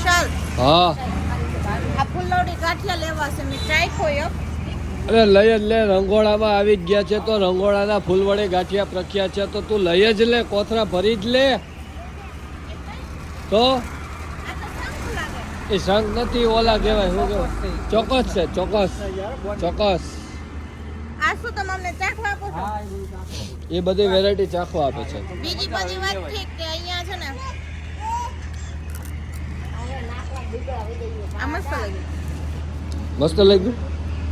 વિશાલ હા. આ ફૂલોડી ગાંઠિયા લેવા છે મેં ટ્રાય એક અરે લઈ જ લે રંગોળામાં આવી ગયા છે તો રંગોળાના ફૂલ વડે ગાંઠિયા પ્રખ્યાત છે તો તું લઈ જ લે કોથરા ભરી જ લે. તો? એ શંખ નથી ઓલા કહેવાય શું કહેવાય? ચોક્કસ છે ચોક્કસ ચોક્કસ. આ શું તમે અમને ચાખવા આપો છો? એ બધી વેરાયટી ચાખવા આપે છે. બીજી બધી વાત ઠીક કે અહીંયા છે ને આ મસ્ત લાગ્યું.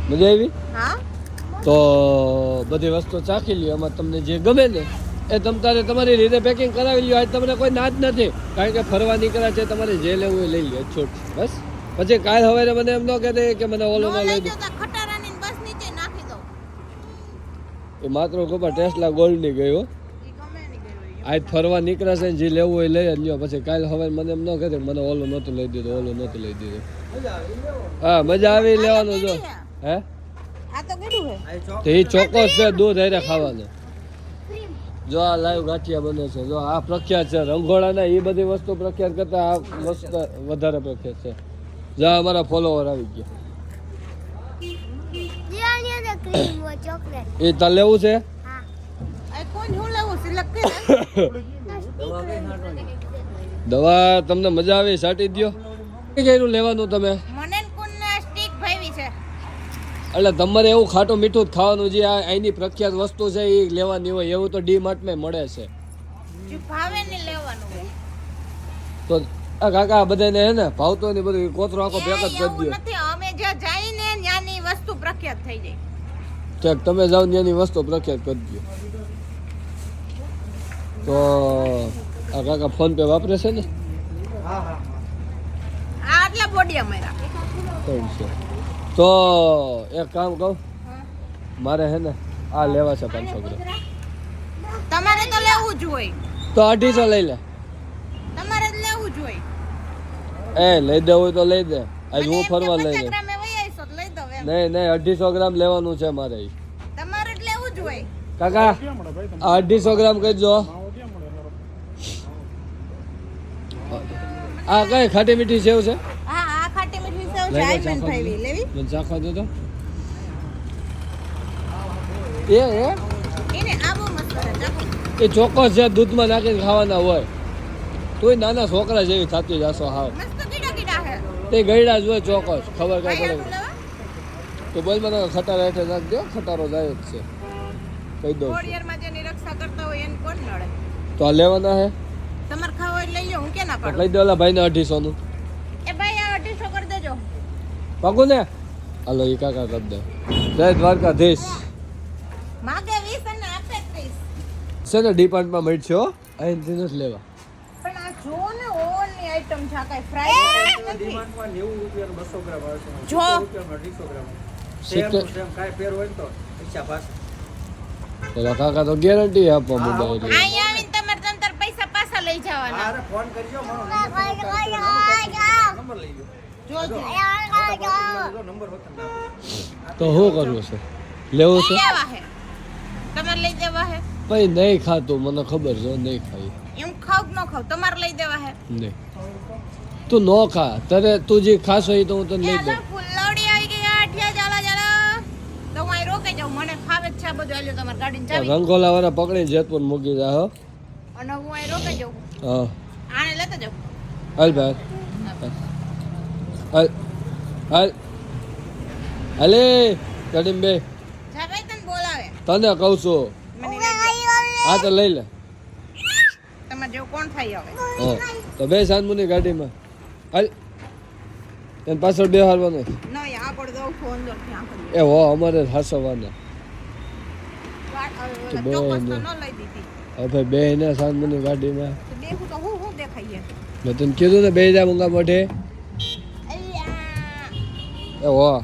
મજા આવી? હા? તો બધી વસ્તુ ચાખી લ્યો. એમાં તમને જે ગમે ને એ તમ તારે તમારી રીતે પેકિંગ કરાવી લ્યો. આજ તમને કોઈ ના જ નથી. કારણ કે ફરવા નીકળ્યા છે તમારે જે લેવું એ લઈ લ્યો. છૂટ. બસ? પછી કાલ હવે મને એમ ન કહેતે કે મને ઓલો માં લઈ દો. દો. એ માત્ર ગોપા ટેસ્લા ગોલ્ડની ગયું આજ ફરવા નીકળ્યા છે ને જે લેવું હોય એ લઈ જ લ્યો પછી કાલ હવે મને એમ ન કહે મને ઓલું નહોતું લઈ દીધું ઓલું નહોતું લઈ દીધું. હા મજા આવી લેવાનું જો. હે? તો કેટલું છે. તો એ ચોક્કસ છે દૂધ હારે ખાવાનું. જો આ લાઈવ ગાંઠિયા બને છે. જો આ પ્રખ્યાત છે. રંગોળાના એ બધી વસ્તુ પ્રખ્યાત કરતા આ વસ્તુ વધારે પ્રખ્યાત છે. જો અમારા ફોલોવર આવી ગયા. એ તાર લેવું છે? દવા તમને મજા આવે સાટી દ્યો. કઈ લેવાનું તમે? એટલે તમારે એવું ખાટું મીઠું જ ખાવાનું જે આ અહીંની પ્રખ્યાત વસ્તુ છે એ લેવાની હોય એવું તો ડી માર્ટમાં મળે છે. તો આ કાકા બધાને હે ને ભાવતો ને બધું કોથરો આખો ભેગ જ કરી દો અમે જે જઈને ત્યાંની વસ્તુ પ્રખ્યાત થઈ જાય. ચેક તમે જાઓ ત્યાંની વસ્તુ પ્રખ્યાત કરી દો તો આ કાકા ફોન પે વાપરે છે ને? તો એક કામ કહું મારે હે ને આ લેવા છે પાંચસો ગ્રામ. તમારે તો લેવું જ હોય. તો અઢીસો લઈ લે. તમારે જ લેવું જ હોય. એ લઈ દે હોય તો લઈ દે. આજ હું ફરવા લઈ દે નહીં નહીં અઢીસો ગ્રામ લેવાનું છે મારે તમારે જ લેવું જ હોય. કાકા અઢીસો ગ્રામ કહેજો. આ કઈ ખાટી મીઠી સેવ છે? હા આ ખાટી મીઠી સેવ છે આઈ બેન ચાખવા લેવી? મને ચાખવા દો તો. એ એ? એને આ બહુ મસ્ત છે. એ ચોક્કસ છે દૂધમાં નાખીને ખાવાના હોય. તોય નાના છોકરા જેવી થતી જાશો હાવ. તે ગયડા જ હોય ચોક્કસ ખબર કઈ પડે. તો બોલ મને ખટારા હેઠે નાખજો ખટારો જાય જ છે. કહી દઉં તો આ લેવાના હે? તમારે ખાવા હોય લઈ લો હું કે ના પાડું? લઈ દો ઓલા ભાઈને અઢીસો નું. એ ભાઈ આ અઢીસો કરી દેજો. પગુ ને હાલો એ કાકા કરી દે. જય દ્વારકાધીશ. માગે વીસ અને આપે ત્રીસ. છે ને ડિપાર્ટમાં મળશે અહીંથી નથી લેવા. પણ આ જો ને ઓવનની આઈટમ છે આ કઈ ફ્રાય નથી. ડિમાન્ડમાં 90 રૂપિયા 200 ગ્રામ આવે છે. જો. અઢીસો ગ્રામ સિત્તેર. સેમ સેમ કાંઈ ફેર હોય તો ઈચ્છા પાસ પેલા કાકા તો ગેરંટી આપવા માંડ્યા એટલે. લઈ ફોન કરજો મને નંબર લઈ લો નંબર તો શું કરવું છે? લેવું છે? લેવા હે. તમારે લઈ દેવા હે? ભાઈ નહીં ખાતું મને ખબર છે નહીં ખાઈ એમ ખાવ ન ખાવ તમારે લઈ દેવા હે. નહીં. તું નો ખા. તારે તું જે ખાસ હોય તો હું તને લઈ દઉં. ફુલ્લવડી આવી ગઈ આઠિયા જાલા જાલા તો હું અહીં રોકાઈ જાઉં મને ખાવે જ છે બધું. આલ્યો તમારી ગાડીની ચાવી. રંગોલા વાળા પકડીને જેતપુર મૂકી જાય હો. અને હું અહીં રોકાઈ જાઉં. હા. આને લેતા જાઉં. હાલ ભાઈ હાલ. હાલ. હાલે. ગાડીમાં બે. તને બોલાવે તને કહું છું. હા તો લઈ લે. તમારે જેવું કોણ થાય હવે. હા તો બે સાનમુની ગાડીમાં. હાલ. તને પાછળ બે હારવાનું. એ હો અમારે હાસવાના. વાત હવે બે ને સાંજની ગાડીમાં મેં તને કીધું ને બે જા મૂંગા મોઢે. એ હો.